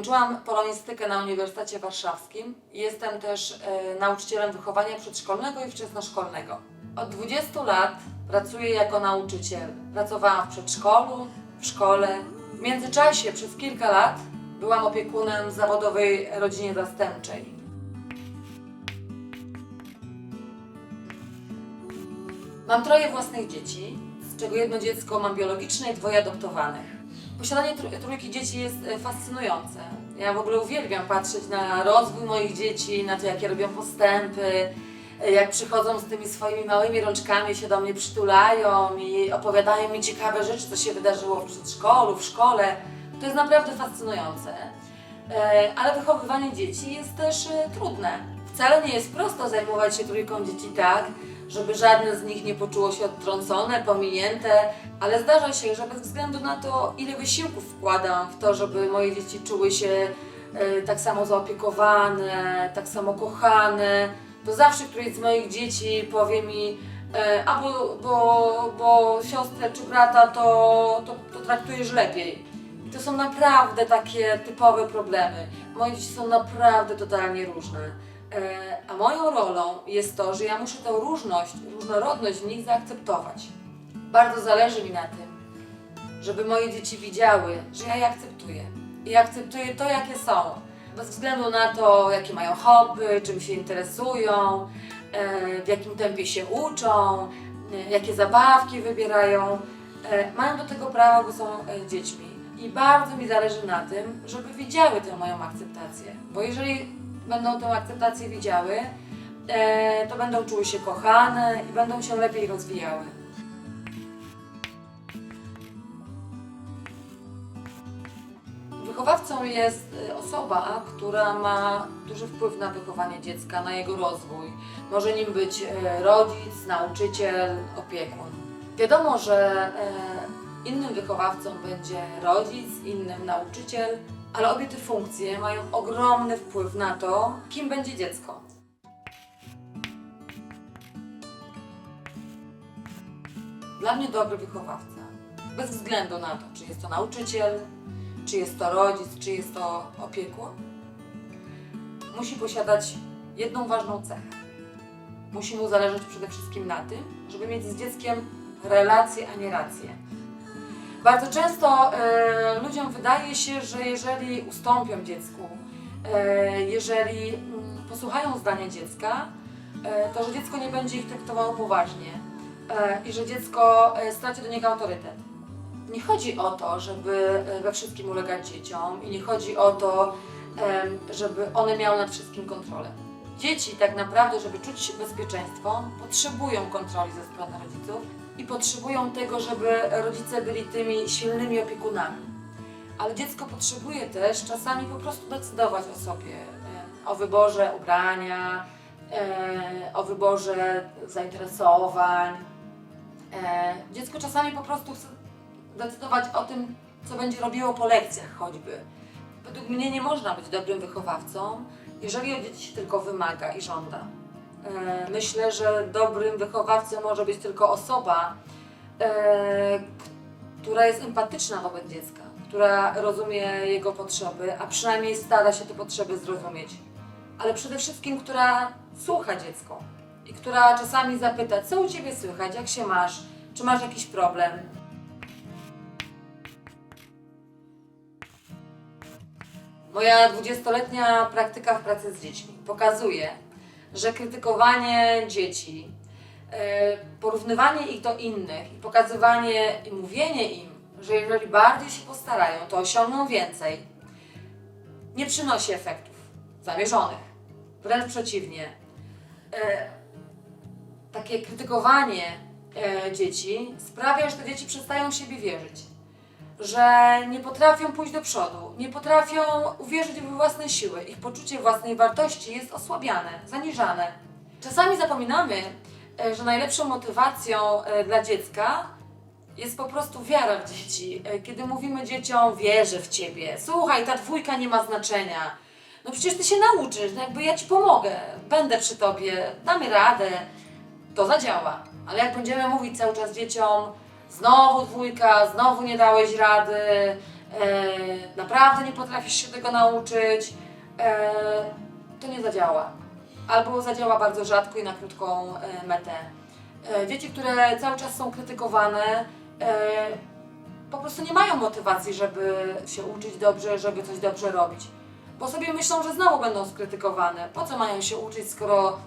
Skończyłam polonistykę na Uniwersytecie Warszawskim jestem też e, nauczycielem wychowania przedszkolnego i wczesnoszkolnego. Od 20 lat pracuję jako nauczyciel. Pracowałam w przedszkolu, w szkole. W międzyczasie przez kilka lat byłam opiekunem zawodowej rodzinie zastępczej. Mam troje własnych dzieci, z czego jedno dziecko mam biologiczne i dwoje adoptowanych. Posiadanie tr- trójki dzieci jest e, fascynujące. Ja w ogóle uwielbiam patrzeć na rozwój moich dzieci, na to, jakie robią postępy, e, jak przychodzą z tymi swoimi małymi rączkami, się do mnie przytulają i opowiadają mi ciekawe rzeczy, co się wydarzyło w przedszkolu, w szkole. To jest naprawdę fascynujące. E, Ale wychowywanie dzieci jest też trudne. Wcale nie jest prosto zajmować się trójką dzieci tak, żeby żadne z nich nie poczuło się odtrącone, pominięte, ale zdarza się, że bez względu na to, ile wysiłków wkładam w to, żeby moje dzieci czuły się e, tak samo zaopiekowane, tak samo kochane, to zawsze któreś z moich dzieci powie mi, e, a bo, bo, bo siostrę czy brata to, to, to traktujesz lepiej. I to są naprawdę takie typowe problemy. Moje dzieci są naprawdę totalnie różne. E, A moją rolą jest to, że ja muszę tę różność, różnorodność w nich zaakceptować. Bardzo zależy mi na tym, żeby moje dzieci widziały, że ja je akceptuję. I akceptuję to, jakie są. Bez względu na to, jakie mają hobby, czym się interesują, e, w jakim tempie się uczą, e, jakie zabawki wybierają. Mają do tego prawo, bo są dziećmi. I bardzo mi zależy na tym, żeby widziały tę moją akceptację. Bo jeżeli będą tę akceptację widziały, e, to będą czuły się kochane i będą się lepiej rozwijały. Wychowawcą jest y, osoba, która ma duży wpływ na wychowanie dziecka, na jego rozwój. Może nim być e, rodzic, nauczyciel, opiekun. Wiadomo, że e, innym wychowawcą będzie rodzic, innym nauczyciel, ale obie te funkcje mają ogromny wpływ na to, kim będzie dziecko. Dla mnie dobry wychowawca, bez względu na to, czy jest to nauczyciel, czy jest to rodzic, czy jest to opiekun, musi posiadać jedną ważną cechę. Musi mu zależeć przede wszystkim na tym, żeby mieć z dzieckiem relację, a nie rację. Bardzo często e, ludziom wydaje się, że jeżeli ustąpią dziecku, e, jeżeli mm, posłuchają zdania dziecka, e, to że dziecko nie będzie ich traktowało poważnie e, i że dziecko e, straci do niego autorytet. Nie chodzi o to, żeby e, we wszystkim ulegać dzieciom i nie chodzi o to, em, żeby one miały nad wszystkim kontrolę. Dzieci tak naprawdę, żeby czuć bezpieczeństwo, potrzebują kontroli ze strony rodziców i potrzebują tego, żeby rodzice byli tymi silnymi opiekunami. Ale dziecko potrzebuje też czasami po prostu decydować o sobie, e, o wyborze ubrania, e, o wyborze zainteresowań. E, Dziecko czasami po prostu chce decydować o tym, co będzie robiło po lekcjach choćby. Według mnie nie można być dobrym wychowawcą, jeżeli od dzieci tylko wymaga i żąda. E, Myślę, że dobrym wychowawcą może być tylko osoba, e, która jest empatyczna wobec dziecka, która rozumie jego potrzeby, a przynajmniej stara się te potrzeby zrozumieć. Ale przede wszystkim, która słucha dziecko i która czasami zapyta, co u ciebie słychać, jak się masz, czy masz jakiś problem. Moja dwudziestoletnia praktyka w pracy z dziećmi pokazuje, że krytykowanie dzieci, e, porównywanie ich do innych i pokazywanie i mówienie im, że jeżeli bardziej się postarają, to osiągną więcej, nie przynosi efektów zamierzonych. Wręcz przeciwnie. E, Takie krytykowanie e, dzieci sprawia, że te dzieci przestają w siebie wierzyć że nie potrafią pójść do przodu, nie potrafią uwierzyć we własne siły. Ich poczucie własnej wartości jest osłabiane, zaniżane. Czasami zapominamy, e, że najlepszą motywacją e, dla dziecka jest po prostu wiara w dzieci. E, Kiedy mówimy dzieciom, wierzę w ciebie, słuchaj, ta dwójka nie ma znaczenia. No przecież ty się nauczysz, no jakby ja ci pomogę, będę przy tobie, damy radę, to zadziała. Ale jak będziemy mówić cały czas dzieciom, znowu dwójka, znowu nie dałeś rady, e, naprawdę nie potrafisz się tego nauczyć, e, to nie zadziała. Albo zadziała bardzo rzadko i na krótką e, metę. E, dzieci, które cały czas są krytykowane, e, po prostu nie mają motywacji, żeby się uczyć dobrze, żeby coś dobrze robić. Bo sobie myślą, że znowu będą skrytykowane. Po co mają się uczyć, skoro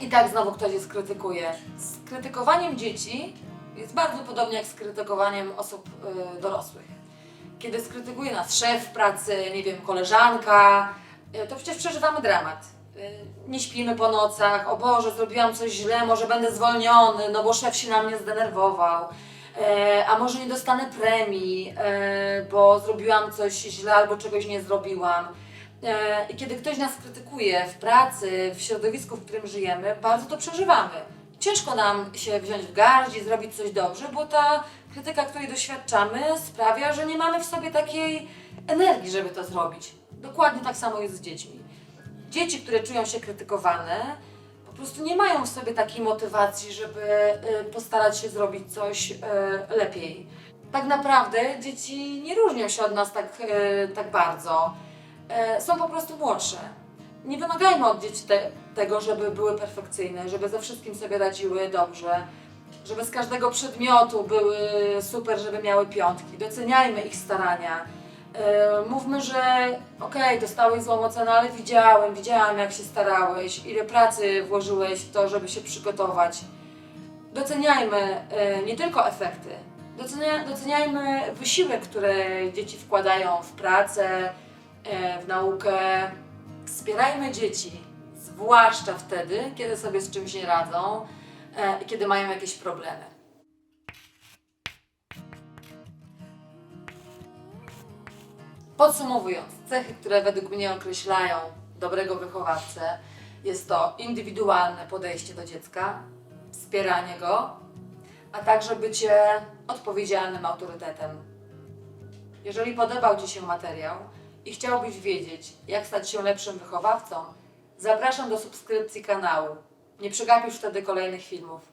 i tak znowu ktoś je skrytykuje? Z krytykowaniem dzieci jest bardzo podobnie jak z krytykowaniem osób y, dorosłych. Kiedy skrytykuje nas szef pracy, nie wiem, koleżanka, y, to przecież przeżywamy dramat. Y, nie śpimy po nocach, o Boże, zrobiłam coś źle, może będę zwolniony, no bo szef się na mnie zdenerwował. E, a może nie dostanę premii, e, bo zrobiłam coś źle albo czegoś nie zrobiłam. E, I kiedy ktoś nas krytykuje w pracy, w środowisku, w którym żyjemy, bardzo to przeżywamy. Ciężko nam się wziąć w garść i zrobić coś dobrze, bo ta krytyka, której doświadczamy, sprawia, że nie mamy w sobie takiej energii, żeby to zrobić. Dokładnie tak samo jest z dziećmi. Dzieci, które czują się krytykowane, po prostu nie mają w sobie takiej motywacji, żeby y, postarać się zrobić coś y, lepiej. Tak naprawdę dzieci nie różnią się od nas tak, y, tak bardzo. Są po prostu młodsze. Nie wymagajmy od dzieci te, tego, żeby były perfekcyjne, żeby ze wszystkim sobie radziły dobrze, żeby z każdego przedmiotu były super, żeby miały piątki. Doceniajmy ich starania. E, Mówmy, że okej, dostałeś złą ocenę, ale widziałem, widziałam jak się starałeś, ile pracy włożyłeś w to, żeby się przygotować. Doceniajmy e, nie tylko efekty, docenia, doceniajmy wysiłek, który dzieci wkładają w pracę, e, w naukę. Wspierajmy dzieci, zwłaszcza wtedy, kiedy sobie z czymś nie radzą e, i kiedy mają jakieś problemy. Podsumowując, cechy, które według mnie określają dobrego wychowawcę, jest to indywidualne podejście do dziecka, wspieranie go, a także bycie odpowiedzialnym autorytetem. Jeżeli podobał Ci się materiał i chciałbyś wiedzieć, jak stać się lepszym wychowawcą, zapraszam do subskrypcji kanału. Nie przegapisz wtedy kolejnych filmów.